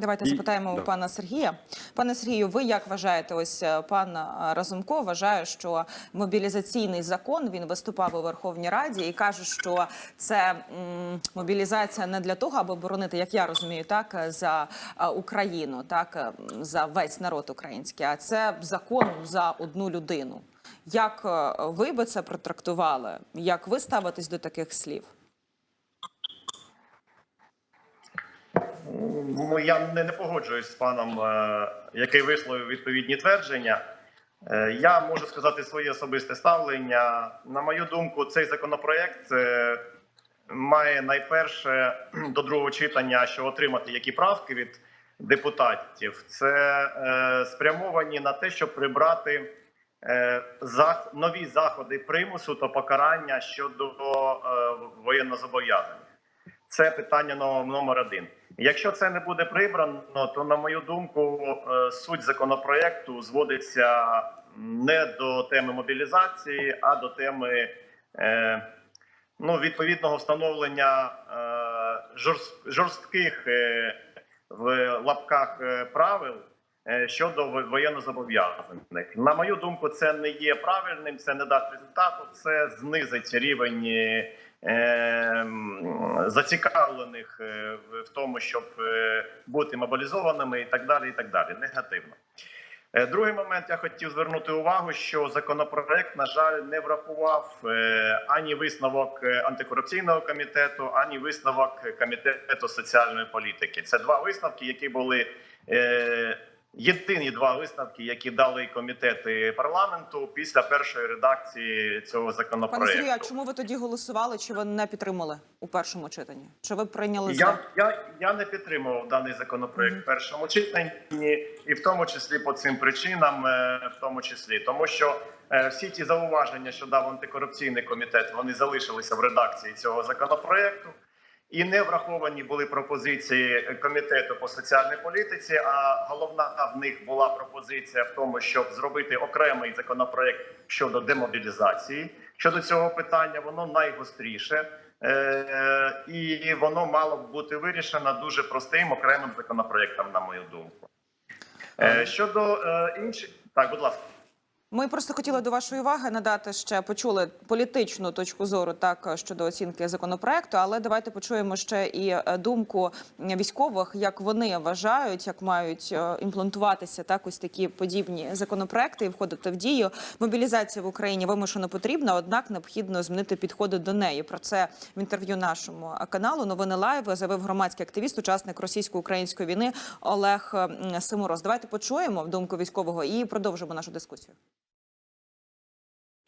Давайте І- запитаємо да. у пана Сергія. Пане Сергію, ви як вважаєте? Ось е, пан е, Разумков вважає, що мобілізаційний закон він виступав у Верховній Раді і каже, що це м, мобілізація не для того, аби боронити, як я розумію, так е, за Україну, так за весь народ український, а це закон за одну людину. Як ви би це протрактували? Як ви ставитесь до таких слів? Я не, не погоджуюсь з паном, е, який висловив відповідні твердження. Е, я можу сказати своє особисте ставлення. На мою думку, цей законопроект е, має найперше до другого читання, що отримати які правки від депутатів. Це спрямовані на те, щоб прибрати нові заходи примусу та покарання щодо воєннозобов'язаних. Це питання но- номер один. Якщо це не буде прибрано, то на мою думку, е, суть законопроекту зводиться не до теми мобілізації, а до теми е, ну, відповідного встановлення е, жорстких в лапках правил щодо во- воєннозобов'язаних. На мою думку, це не є правильним, це не дасть результату, це знизить рівень. Зацікавлених е, в тому, щоб е, бути мобілізованими, і так далі. І так далі. Негативно. Е, Другий момент я хотів звернути увагу, що законопроект, на жаль, не врахував ані висновок антикорупційного комітету, ані висновок комітету соціальної політики. Це два висновки, які були єдині два висновки, які дали комітети парламенту після першої редакції цього Пане законопроекту. Сергію, а чому ви тоді голосували? Чи ви не підтримали у першому читанні? Чи ви прийняли за? Я, я, я не підтримував даний законопроект в першому читанні, і в тому числі по цим причинам, е, в тому числі, тому що е, всі ті зауваження, що дав антикорупційний комітет, вони залишилися в редакції цього законопроекту. І не враховані були пропозиції комітету по соціальній політиці. А головна в них була пропозиція в тому, щоб зробити окремий законопроект щодо демобілізації. Щодо цього питання, воно найгостріше. Е, і воно мало б бути вирішено дуже простим окремим законопроектом, на мою думку. Е, щодо е, інших, так, будь ласка. Ми просто хотіли до вашої уваги надати ще почули політичну точку зору так щодо оцінки законопроекту, але давайте почуємо ще і е, думку військових, як вони вважають, як мають е, імплантуватися так ось такі подібні законопроекти і входити в дію. Мобілізація в Україні вимушено потрібна, однак необхідно змінити підходи до неї. Про це в інтерв'ю нашому каналу Новини Лайв заявив громадський активіст, учасник російсько-української війни Олег Симороз. Давайте почуємо думку військового і продовжимо нашу дискусію.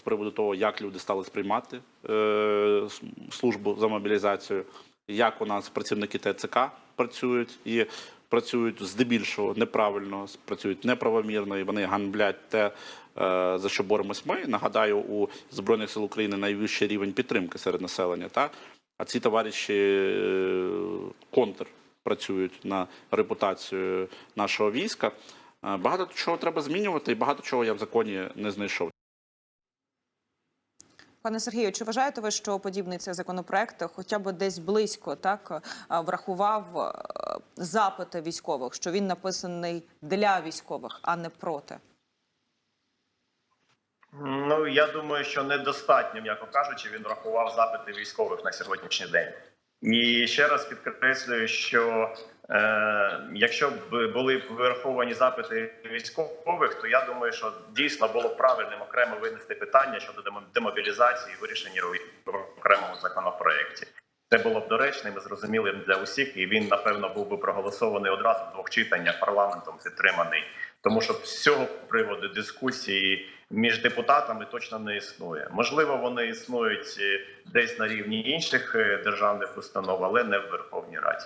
Приводу того, як люди стали сприймати е, службу за мобілізацію, як у нас працівники ТЦК працюють і працюють здебільшого неправильно, працюють неправомірно, і вони ганблять те, е, за що боремось ми. Нагадаю, у Збройних сил України найвищий рівень підтримки серед населення. Та? А ці товариші е, контр працюють на репутацію нашого війська. Е, Багато чого треба змінювати, і багато чого я в законі не знайшов. Пане Сергію, чи вважаєте ви, що подібний цей законопроект хоча б десь близько так е, врахував е, запити військових, що він написаний для військових, а не проти? Ну я думаю, що недостатньо, м'яко кажучи, він врахував запити військових на сьогоднішній день. І ще раз підкреслюю, що якщо б були враховані запити військових, то я думаю, що дійсно було б правильним окремо винести питання щодо демо- демобілізації, вирішення в окремому законопроекті. Це було б доречним і зрозумілим для усіх, і він напевно був би проголосований одразу в двох читаннях парламентом підтриманий. Тому що з цього приводу дискусії між депутатами точно не існує. Можливо, вони існують е, десь на рівні інших е, державних установ, але не в Верховній Раді.